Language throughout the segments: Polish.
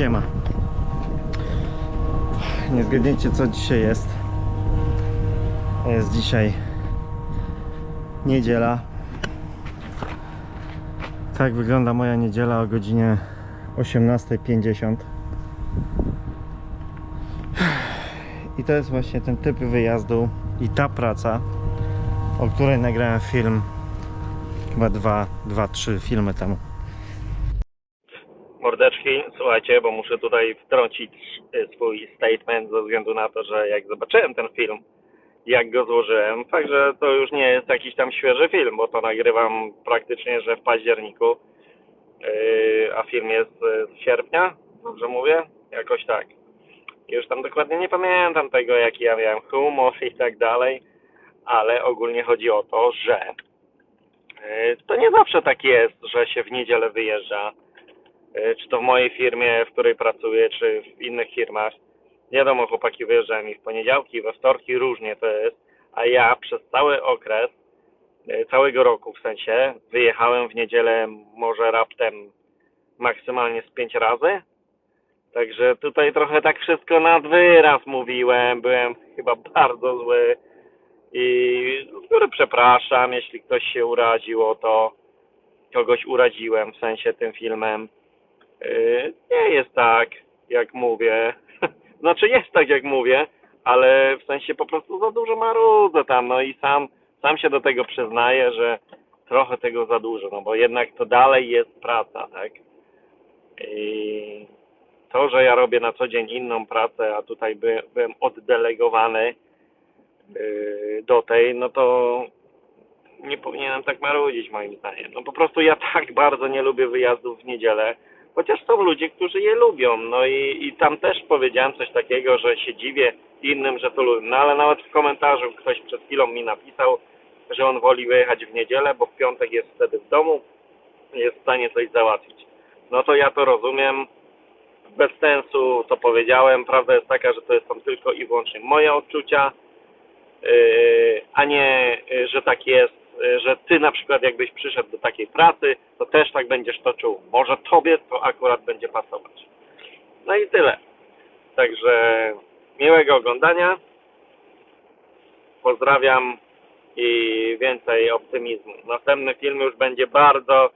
Siema. Nie zgadniecie co dzisiaj jest. Jest dzisiaj niedziela. Tak wygląda moja niedziela o godzinie 18.50. I to jest właśnie ten typ wyjazdu i ta praca, o której nagrałem film chyba 2-3 filmy temu. Słuchajcie, bo muszę tutaj wtrącić y, swój statement ze względu na to, że jak zobaczyłem ten film, jak go złożyłem, fakt, że to już nie jest jakiś tam świeży film, bo to nagrywam praktycznie, że w październiku, yy, a film jest y, z sierpnia, dobrze mówię? Jakoś tak. Już tam dokładnie nie pamiętam tego, jaki ja miałem humor i tak dalej, ale ogólnie chodzi o to, że to nie zawsze tak jest, że się w niedzielę wyjeżdża E, czy to w mojej firmie, w której pracuję, czy w innych firmach. Wiadomo, chłopaki wyjeżdżają i w poniedziałki, we wtorki, różnie to jest, a ja przez cały okres, e, całego roku w sensie, wyjechałem w niedzielę może raptem maksymalnie z pięć razy. Także tutaj trochę tak wszystko nad wyraz mówiłem, byłem chyba bardzo zły i z góry przepraszam, jeśli ktoś się uraził o to, kogoś uraziłem w sensie tym filmem. Yy, nie jest tak, jak mówię. Znaczy jest tak, jak mówię, ale w sensie po prostu za dużo marudzę tam, no i sam, sam się do tego przyznaję, że trochę tego za dużo, no bo jednak to dalej jest praca, tak? I to, że ja robię na co dzień inną pracę, a tutaj by, byłem oddelegowany yy, do tej, no to nie powinienem tak marudzić moim zdaniem. No po prostu ja tak bardzo nie lubię wyjazdów w niedzielę, chociaż są ludzie, którzy je lubią. No i, i tam też powiedziałem coś takiego, że się dziwię innym, że to lubią. No ale nawet w komentarzu ktoś przed chwilą mi napisał, że on woli wyjechać w niedzielę, bo w piątek jest wtedy w domu, jest w stanie coś załatwić. No to ja to rozumiem. Bez sensu to powiedziałem. Prawda jest taka, że to są tylko i wyłącznie moje odczucia, yy, a nie, yy, że tak jest, że ty na przykład jakbyś przyszedł do takiej pracy, to też tak będziesz to czuł. Może tobie to akurat będzie pasować. No i tyle. Także miłego oglądania. Pozdrawiam i więcej optymizmu. Następny film już będzie bardzo,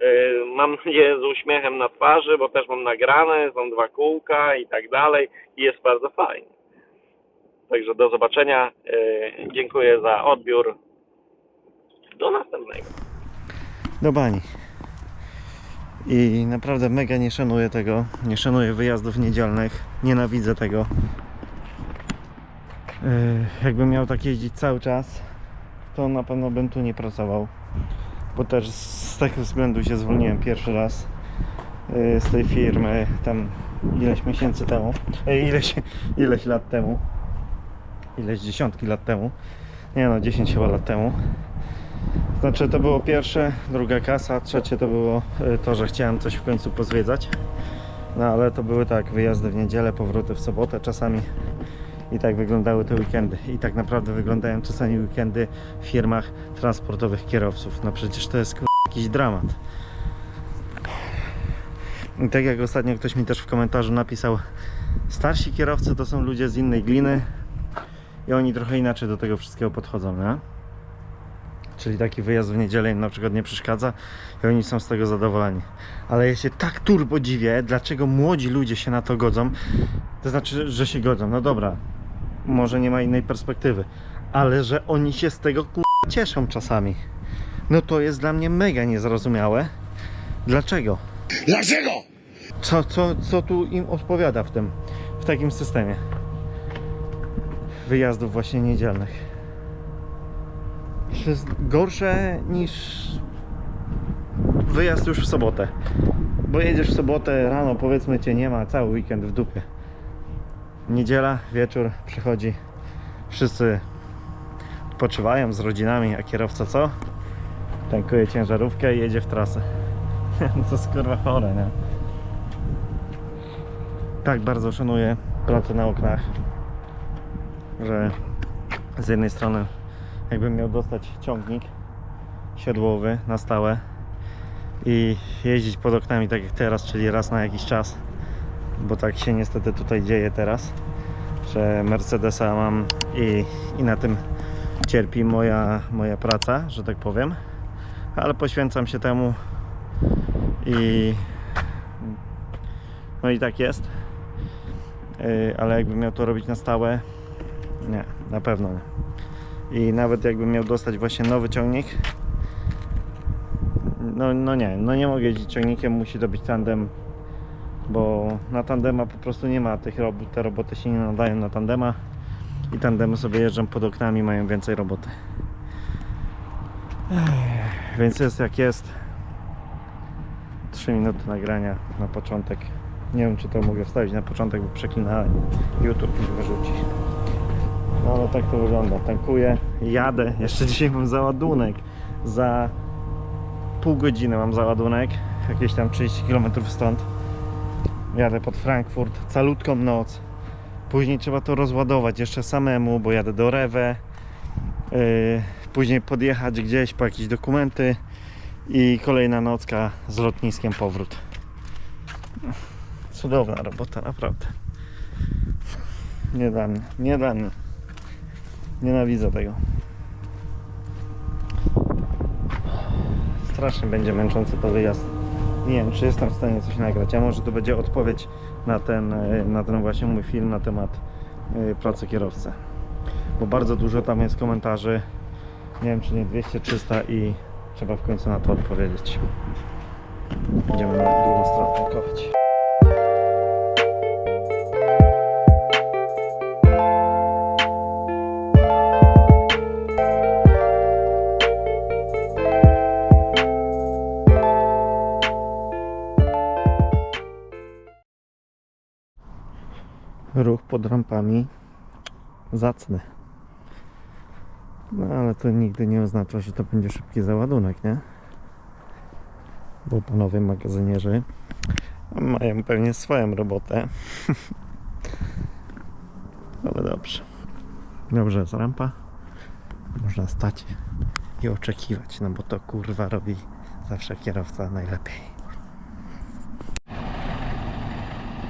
yy, mam nadzieję, z uśmiechem na twarzy, bo też mam nagrane, są dwa kółka i tak dalej i jest bardzo fajnie. Także do zobaczenia. Yy, dziękuję za odbiór. Do następnego. do bani. I naprawdę mega nie szanuję tego. Nie szanuję wyjazdów niedzielnych. Nienawidzę tego. Yy, Jakbym miał tak jeździć cały czas, to na pewno bym tu nie pracował. Bo też z tego względu się zwolniłem pierwszy raz yy, z tej firmy tam ileś miesięcy temu. Ileś, ileś lat temu. Ileś dziesiątki lat temu. Nie no, 10 chyba lat temu. Znaczy to było pierwsze, druga kasa, trzecie to było y, to, że chciałem coś w końcu pozwiedzać. No ale to były tak, wyjazdy w niedzielę, powroty w sobotę czasami. I tak wyglądały te weekendy. I tak naprawdę wyglądają czasami weekendy w firmach transportowych kierowców. No przecież to jest jakiś dramat. I tak jak ostatnio ktoś mi też w komentarzu napisał, starsi kierowcy to są ludzie z innej gliny i oni trochę inaczej do tego wszystkiego podchodzą, nie? Czyli taki wyjazd w niedzielę im na przykład nie przeszkadza i oni są z tego zadowoleni. Ale ja się tak turbo dziwię, dlaczego młodzi ludzie się na to godzą. To znaczy, że się godzą. No dobra, może nie ma innej perspektywy, ale że oni się z tego kur... cieszą czasami. No to jest dla mnie mega niezrozumiałe. Dlaczego? Dlaczego? Co, co, co tu im odpowiada w tym, w takim systemie wyjazdów właśnie niedzielnych? Gorsze niż wyjazd już w sobotę. Bo jedziesz w sobotę rano, powiedzmy cię nie ma, cały weekend w dupie. Niedziela, wieczór przychodzi, wszyscy odpoczywają z rodzinami, a kierowca co? Tankuje ciężarówkę i jedzie w trasę. to jest kurwa chore, nie? tak bardzo szanuję pracę na oknach, że z jednej strony jakbym miał dostać ciągnik siodłowy na stałe i jeździć pod oknami tak jak teraz, czyli raz na jakiś czas, bo tak się niestety tutaj dzieje teraz, że Mercedesa mam i, i na tym cierpi moja, moja praca, że tak powiem, ale poświęcam się temu i no i tak jest. Yy, ale jakbym miał to robić na stałe, nie, na pewno nie. I nawet jakbym miał dostać właśnie nowy ciągnik, no, no nie, no nie mogę jeździć ciągnikiem, musi to być tandem, bo na tandema po prostu nie ma tych robót, te roboty się nie nadają na tandema i tandemy sobie jeżdżą pod oknami, mają więcej roboty. Więc jest jak jest. 3 minuty nagrania na początek. Nie wiem czy to mogę wstawić na początek, bo przeklinałem. YouTube mi wyrzuci. No ale tak to wygląda. Tankuję, jadę. Jeszcze dzisiaj mam załadunek. Za pół godziny mam załadunek. Jakieś tam 30 km stąd. Jadę pod Frankfurt. Calutką noc. Później trzeba to rozładować jeszcze samemu, bo jadę do Rewe. Yy, później podjechać gdzieś po jakieś dokumenty. I kolejna nocka z lotniskiem powrót. Cudowna robota, naprawdę. Nie dla nie dla. Nienawidzę tego. Strasznie będzie męczący to wyjazd. Nie wiem, czy jestem w stanie coś nagrać. A może to będzie odpowiedź na ten, e, na ten właśnie mój film na temat e, pracy kierowcy. Bo bardzo dużo tam jest komentarzy. Nie wiem, czy nie 200-300 i trzeba w końcu na to odpowiedzieć. Idziemy na drugą stronę tankować. Ruch pod rampami zacny. No ale to nigdy nie oznacza, że to będzie szybki załadunek, nie? Bo panowie magazynierzy mają pewnie swoją robotę. Ale dobrze. Dobrze jest rampa. Można stać i oczekiwać, no bo to kurwa robi zawsze kierowca najlepiej.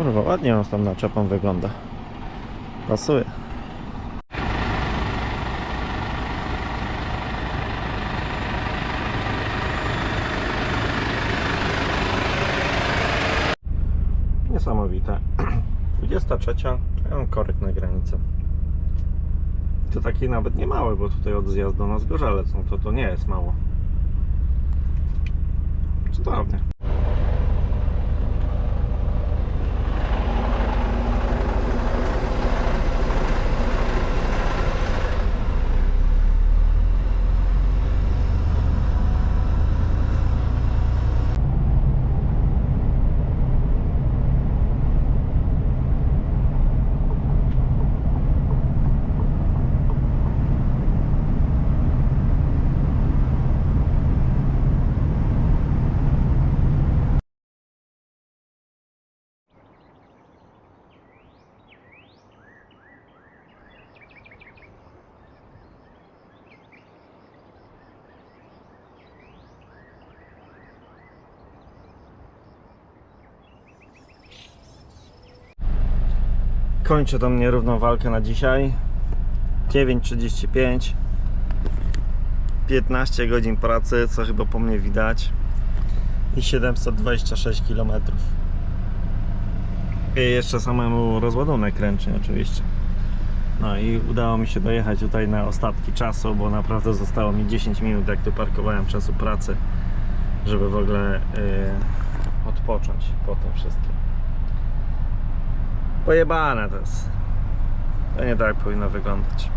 Kurwa, ładnie on tą naczepą wygląda. Pasuje. Niesamowite. 23. Ja mam korek na granicę. To taki nawet nie mały, bo tutaj od zjazdu na Zgorzelec, no to to nie jest mało. Cudownie. Kończę tą nierówną walkę na dzisiaj. 9.35 15 godzin pracy, co chyba po mnie widać. I 726 km. I jeszcze samemu rozładunek ręczny oczywiście. No i udało mi się dojechać tutaj na ostatki czasu, bo naprawdę zostało mi 10 minut, jak tu parkowałem czasu pracy, żeby w ogóle yy, odpocząć po tym wszystkim. Pojebane to jest. To nie tak powinno wyglądać.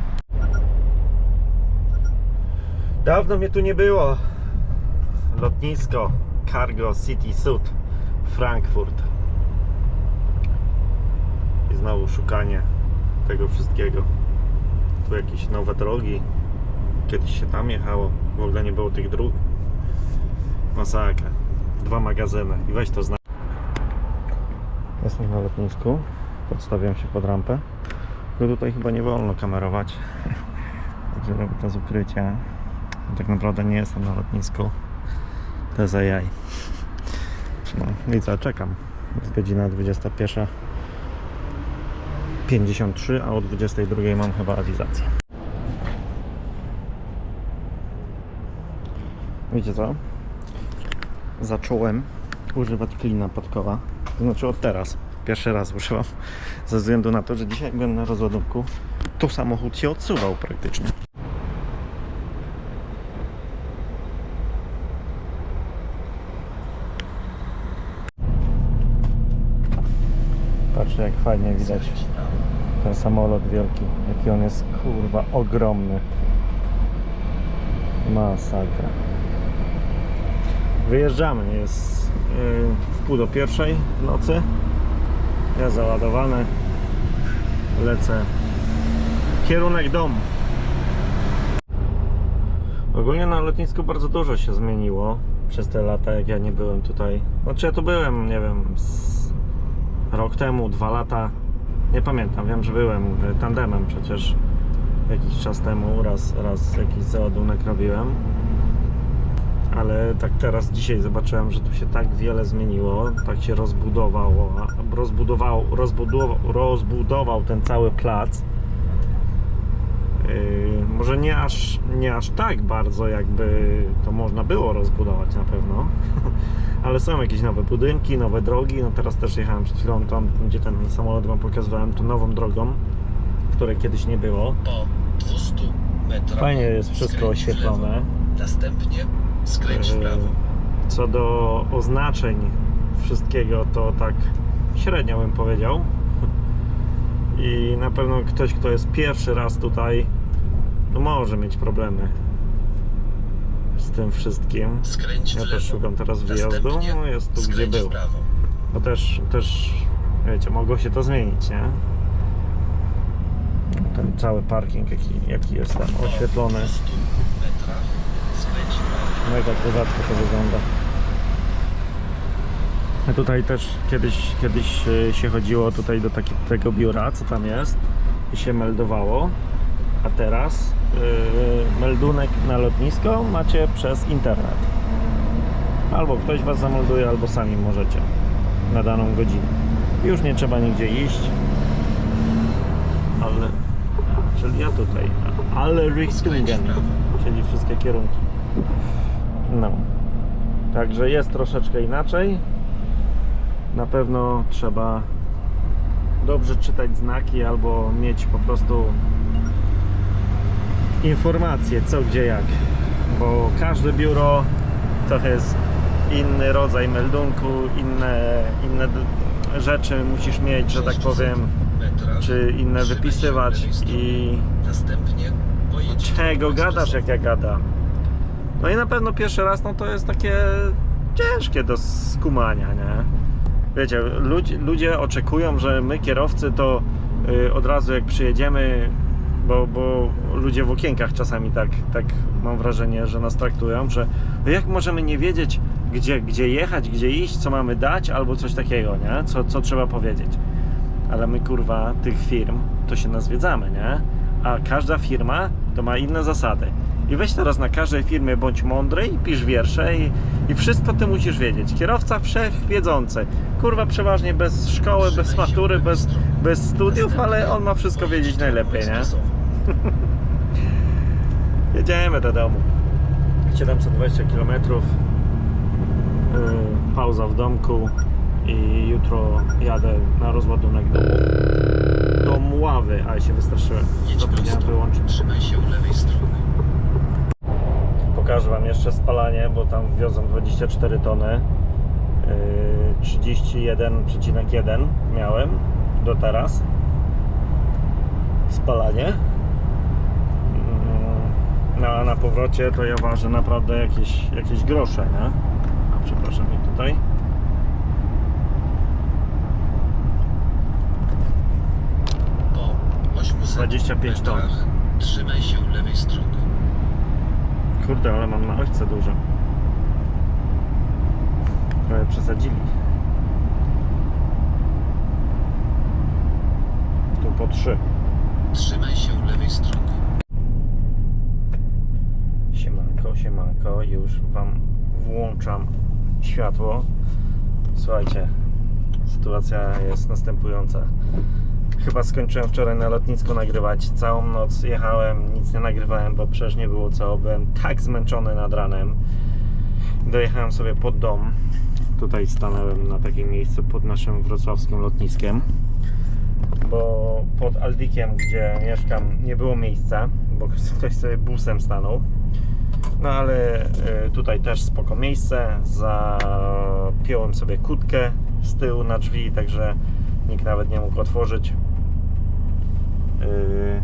Dawno mnie tu nie było. Lotnisko Cargo City Sud Frankfurt. I znowu szukanie tego wszystkiego. Tu jakieś nowe drogi. Kiedyś się tam jechało. W ogóle nie było tych dróg. Masakra. Dwa magazyny. I weź to zna. Jestem na lotnisku. Podstawiam się pod rampę. Tylko tutaj chyba nie wolno kamerować. Także robię to z ukrycia. Tak naprawdę nie jestem na lotnisku. AI. No i co, czekam. Jest godzina 21.53, a o 22.00 mam chyba awizację. Wiecie co? Zacząłem używać klina podkowa. To znaczy od teraz. Pierwszy raz używam. Ze względu na to, że dzisiaj byłem na rozładunku, to samochód się odsuwał praktycznie. Patrzcie jak fajnie widać ten samolot wielki. Jaki on jest kurwa ogromny. Masakra. Wyjeżdżamy. Jest yy, w pół do pierwszej w nocy. Ja załadowany. Lecę. Kierunek dom. Ogólnie na lotnisku bardzo dużo się zmieniło przez te lata, jak ja nie byłem tutaj. Znaczy ja tu byłem, nie wiem, rok temu, dwa lata. Nie pamiętam, wiem, że byłem y, tandemem przecież jakiś czas temu, raz, raz jakiś załadunek robiłem. Ale tak teraz dzisiaj zobaczyłem, że tu się tak wiele zmieniło, tak się rozbudowało, rozbudował, rozbudował, rozbudował ten cały plac. Yy, może nie aż, nie aż tak bardzo, jakby to można było rozbudować na pewno, ale są jakieś nowe budynki, nowe drogi. No teraz też jechałem przed chwilą tam, gdzie ten samolot Wam pokazywałem, tu nową drogą, której kiedyś nie było. Po 200 metrach. Fajnie jest wszystko oświetlone. Następnie skręć w prawo. Co do oznaczeń wszystkiego, to tak średnio bym powiedział. I na pewno ktoś, kto jest pierwszy raz tutaj, no może mieć problemy z tym wszystkim. Skręć w Ja też szukam teraz wyjazdu. No jest tu gdzie był. Bo też, też, wiecie, mogło się to zmienić, nie? Ten cały parking, jaki, jaki jest tam oświetlony. 200 metrach skręć w prawo. Mega kozacko to wygląda. A tutaj też kiedyś, kiedyś e, się chodziło tutaj do takiego biura, co tam jest i się meldowało. A teraz yy, meldunek na lotnisko macie przez internet. Albo ktoś was zamelduje, albo sami możecie na daną godzinę. Już nie trzeba nigdzie iść. Ale. Czyli ja tutaj. Ale Richtungen, czyli wszystkie kierunki. No. Także jest troszeczkę inaczej. Na pewno trzeba dobrze czytać znaki albo mieć po prostu informacje co, gdzie, jak. Bo każde biuro to jest inny rodzaj meldunku, inne, inne rzeczy musisz mieć, że tak powiem, czy inne wypisywać i czego gadasz jak ja gadam. No i na pewno pierwszy raz no to jest takie ciężkie do skumania, nie? Wiecie, ludzie, ludzie oczekują, że my kierowcy to y, od razu jak przyjedziemy, bo, bo ludzie w okienkach czasami tak, tak mam wrażenie, że nas traktują, że no jak możemy nie wiedzieć, gdzie, gdzie jechać, gdzie iść, co mamy dać, albo coś takiego, nie? Co, co trzeba powiedzieć. Ale my kurwa tych firm to się nazwiedzamy, nie? A każda firma to ma inne zasady. I weź teraz na każdej firmie bądź mądry i pisz wiersze i, i wszystko ty musisz wiedzieć. Kierowca wszechwiedzący. Kurwa przeważnie bez szkoły, bez matury, bez, bez studiów, ale on ma wszystko wiedzieć najlepiej, nie? Jedziemy do domu. 720 km. Yy, pauza w domku i jutro jadę na rozładunek do, do Mławy, a ja się wystraszyłem. Zapomniałem wyłączyć. Trzymaj się lewej strony. Pokażę Wam jeszcze spalanie, bo tam wiozą 24 tony. Yy, 31,1 miałem do teraz. Spalanie. Mm, No a na powrocie to ja ważę naprawdę jakieś, jakieś grosze, nie? A przepraszam mnie tutaj. Po 800 25 ton. trzymaj się lewej strony. Kurde, ale mam na ojce dużo. Trochę przesadzili. Tu po trzy. Trzymaj się lewej strony. Siemanko, siemanko, już Wam włączam światło. Słuchajcie, Sytuacja jest następująca. Chyba skończyłem wczoraj na lotnisku nagrywać. Całą noc jechałem, nic nie nagrywałem, bo przecież nie było co. Byłem tak zmęczony nad ranem. Dojechałem sobie pod dom. Tutaj stanąłem na takim miejscu pod naszym wrocławskim lotniskiem. Bo pod Aldikiem, gdzie mieszkam, nie było miejsca, bo ktoś sobie busem stanął. No ale y, tutaj też spoko miejsce. Zapiąłem sobie kutkę z tyłu na drzwi, także nikt nawet nie mógł otworzyć. Y,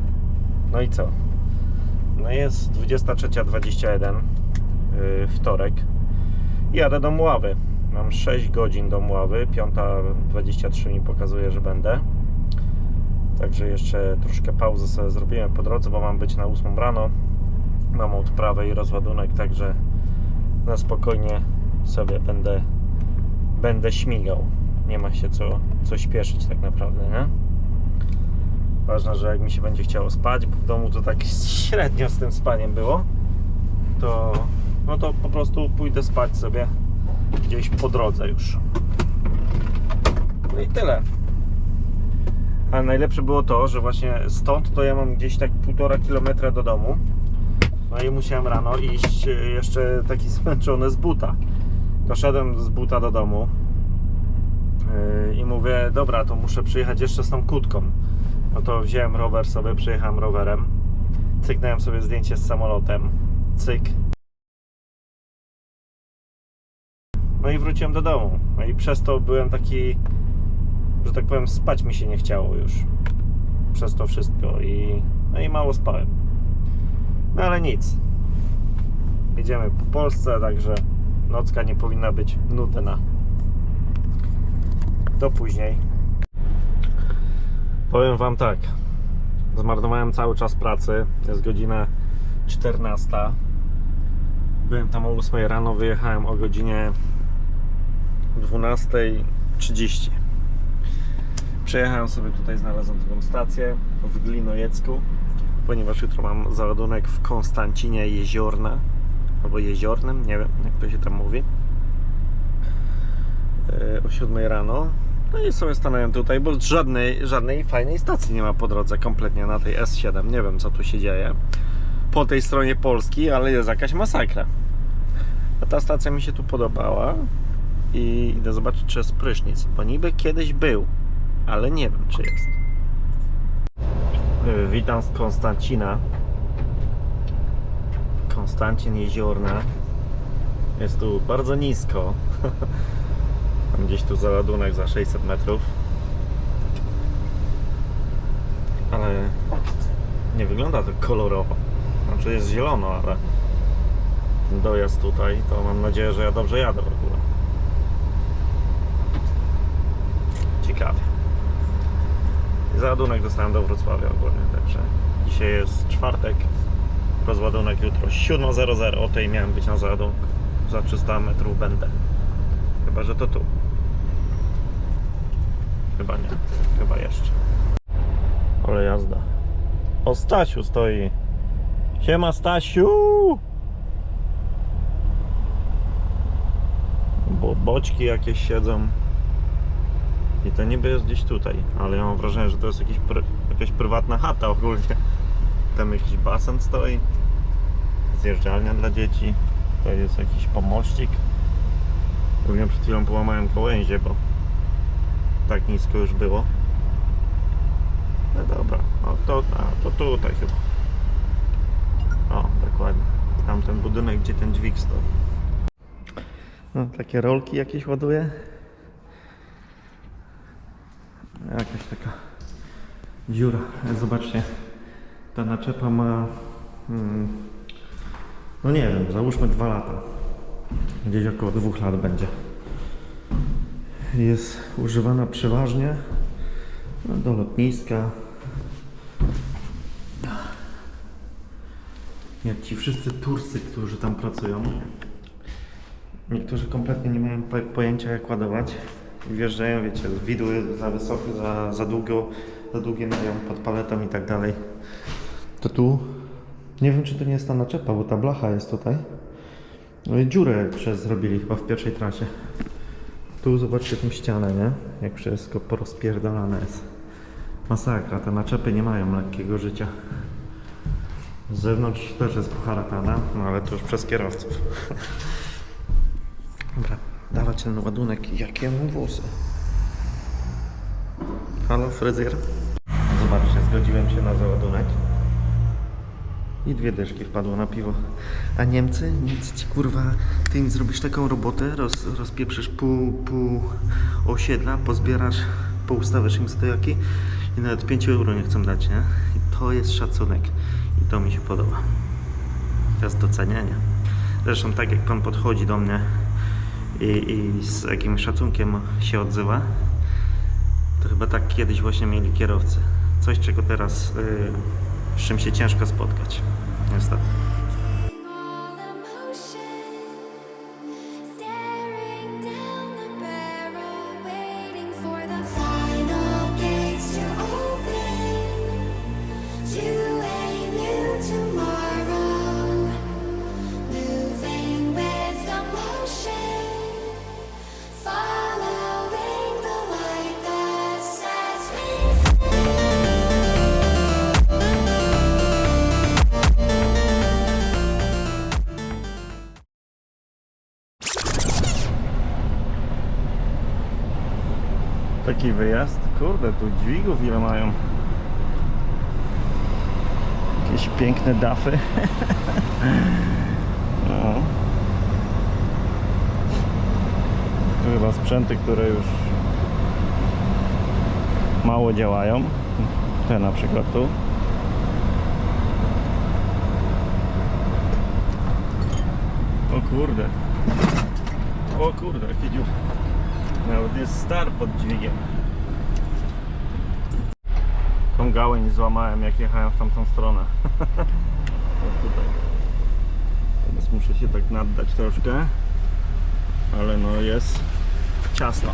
No i co? No jest 23.21 y, wtorek. Jadę do Mławy. Mam 6 godzin do Mławy. 5.23 mi pokazuje, że będę. Także jeszcze troszkę pauzy sobie zrobiłem po drodze, bo mam być na 8 rano. Mam odprawę i rozładunek, także na spokojnie sobie będę, będę śmigał. Nie ma się co, co śpieszyć tak naprawdę, nie? Ważne, że jak mi się będzie chciało spać, bo w domu to tak średnio z tym spaniem było, to no to po prostu pójdę spać sobie gdzieś po drodze już. No i tyle. A najlepsze było to, że właśnie stąd to ja mam gdzieś tak półtora kilometra do domu. No i musiałem rano iść e, jeszcze taki zmęczony z buta. Doszedłem z buta do domu yy, i mówię, dobra, to muszę przyjechać jeszcze z tą kutką. No to wziąłem rower sobie, przyjechałem rowerem. Cyknąłem sobie zdjęcie z samolotem. Cyk. No i wróciłem do domu. No i przez to byłem taki, że tak powiem, spać mi się nie chciało już. Przez to wszystko i, no i mało spałem. No ale nic. Jedziemy po Polsce, także nocka nie powinna być nudna. Do później. Powiem Wam tak. Zmarnowałem cały czas pracy. Jest godzina 14. Byłem tam o 8 rano, wyjechałem o godzinie 12.30. Przejechałem sobie tutaj, znalazłem taką stację w Glinojecku, ponieważ jutro mam załadunek w Konstancinie Jeziorna albo Jeziornym, nie wiem jak to się tam mówi. E, O 7 rano. No i sobie stanąłem tutaj, bo żadnej, żadnej fajnej stacji nie ma po drodze kompletnie na tej S7. Nie wiem co tu się dzieje po tej stronie Polski, ale jest jakaś masakra. A ta stacja mi się tu podobała i idę zobaczyć, czy jest prysznic, bo niby kiedyś był, ale nie wiem, czy jest. Witam z Konstancina. Konstancin Jeziorna. Jest tu bardzo nisko. Gdzieś tu załadunek za 600 metrów. Ale nie wygląda to kolorowo. Znaczy jest zielono, ale dojazd tutaj, to mam nadzieję, że ja dobrze jadę w ogóle. Ciekawie. Załadunek dostałem do Wrocławia ogólnie, także dzisiaj jest czwartek, rozładunek jutro 7.00, o tej miałem być na załadunku. Za 300 metrów będę. Chyba, że to tu. Chyba nie, chyba jeszcze. Ale jazda. O Stasiu stoi. Siema Stasiu! Bo boczki jakieś siedzą. I to niby jest gdzieś tutaj, ale ja mam wrażenie, że to jest jakiś pr jakaś prywatna chata ogólnie. Tam jakiś basen stoi. Zjeżdżalnia dla dzieci. To jest jakiś pomościk. Pewnie przed chwilą połamałem kołęzie, bo tak nisko już było. No dobra, o to, a, to tutaj chyba. O, dokładnie. Tamten budynek, gdzie ten dźwig stoi. No, takie rolki jakieś ładuje. Jakaś taka dziura. Zobaczcie, ta naczepa ma, mm, no nie wiem, załóżmy dwa lata. Gdzieś około dwóch lat będzie. Jest używana przeważnie do lotniska. Jak ci wszyscy Turscy, którzy tam pracują. Niektórzy kompletnie nie mają po- pojęcia jak ładować. Wjeżdżają, wiecie, widły za wysoko, za, za długo, za długie mają pod paletą i tak dalej. To tu, nie wiem czy to nie jest ta naczepa, bo ta blacha jest tutaj. No i dziurę przez zrobili chyba w pierwszej trasie. Tu zobaczcie tą ścianę, nie? Jak wszystko porozpierdolane jest. Masakra, te naczepy nie mają lekkiego życia. Z zewnątrz też jest poharatana, no ale to już przez kierowców. Dobra, dawać ten ładunek. Jakie mu włosy? Halo, fryzjer? Zobaczcie, zgodziłem się na załadunek. I dwie dyszki wpadło na piwo. A Niemcy? Nic ci kurwa, ty im zrobisz taką robotę, roz, rozpieprzysz pół, pół osiedla, pozbierasz, poustawiasz im stojaki i nawet 5 euro nie chcą dać, nie? I to jest szacunek. I to mi się podoba. To jest docenianie. Zresztą tak jak pan podchodzi do mnie i, i z jakimś szacunkiem się odzywa, to chyba tak kiedyś właśnie mieli kierowcy. Coś, czego teraz, yy, z czym się ciężko spotkać. Niestety. Taki wyjazd. Kurde, tu dźwigów ile mają. Jakieś piękne dafy. no. Tu chyba sprzęty, które już mało działają. Te na przykład tu. O kurde. O kurde, jaki dziób. Nawet jest star pod dźwigiem. Tą gałęź złamałem jak jechałem w tamtą stronę. o tutaj. Teraz muszę się tak naddać troszkę. Ale no jest ciasno.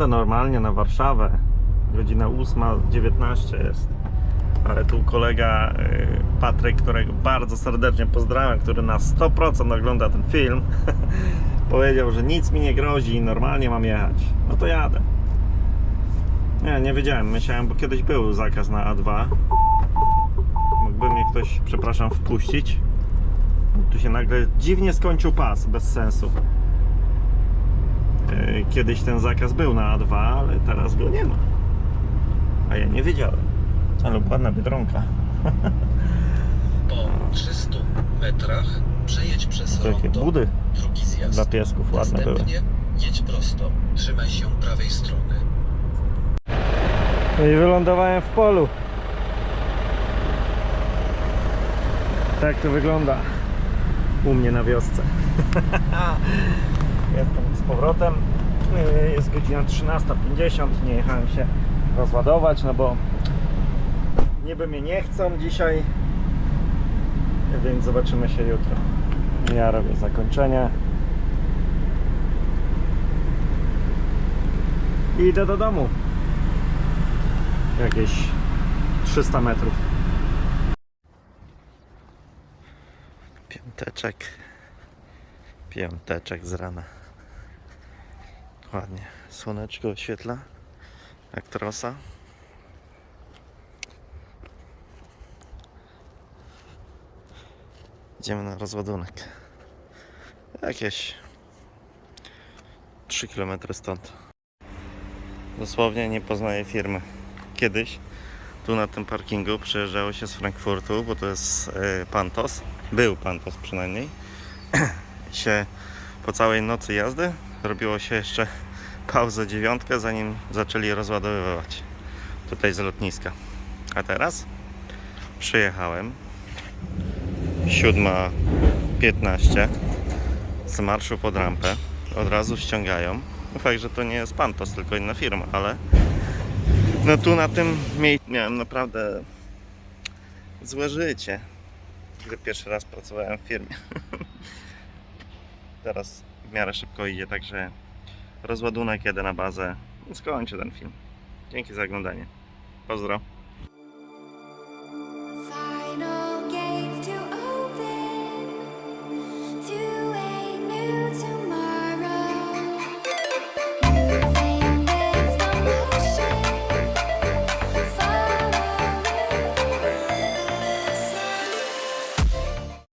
Jadę normalnie na Warszawę. Godzina 8.19 jest. Ale tu kolega y, Patryk, którego bardzo serdecznie pozdrawiam, który na 100% ogląda ten film, powiedział, że nic mi nie grozi i normalnie mam jechać. No to jadę. Nie, nie wiedziałem. Myślałem, bo kiedyś był zakaz na A2. Mógłby mnie ktoś, przepraszam, wpuścić. Tu się nagle dziwnie skończył pas, bez sensu. E, Kiedyś ten zakaz był na A2, ale teraz go nie ma. A ja nie wiedziałem. Ale ładna biedronka. Po 300 metrach przejedź przez Takie rondo. budy Drugi zjazd. dla piesków ładne były. Następnie jedź prosto. Trzymaj się prawej strony. No i wylądowałem w polu. Tak to wygląda u mnie na wiosce. Jestem z powrotem. Yy, Jest godzina 13.50. Nie jechałem się rozładować, no bo niby mnie nie chcą dzisiaj, więc zobaczymy się jutro. Ja robię zakończenie. I idę do domu jakieś 300 metrów. Piąteczek Piąteczek z rana. Ładnie. Słoneczko oświetla. Jak trosa. Idziemy na rozładunek. Jakieś 3 km stąd. Dosłownie nie poznaję firmy. Kiedyś tu na tym parkingu przyjeżdżało się z Frankfurtu, bo to jest e, Pantos. Był Pantos przynajmniej. się po całej nocy jazdy robiło się jeszcze pauzę dziewiątkę, zanim zaczęli rozładowywać tutaj z lotniska. A teraz przyjechałem 7.15 z marszu pod rampę. Od razu ściągają. No fakt, że to nie jest Pantos, tylko inna firma, ale no tu na tym miejscu miałem naprawdę złe życie, gdy pierwszy raz pracowałem w firmie. Teraz miarę szybko idzie, także rozładunek jedę na bazę. Skończę ten film. Dzięki za oglądanie. Pozdro.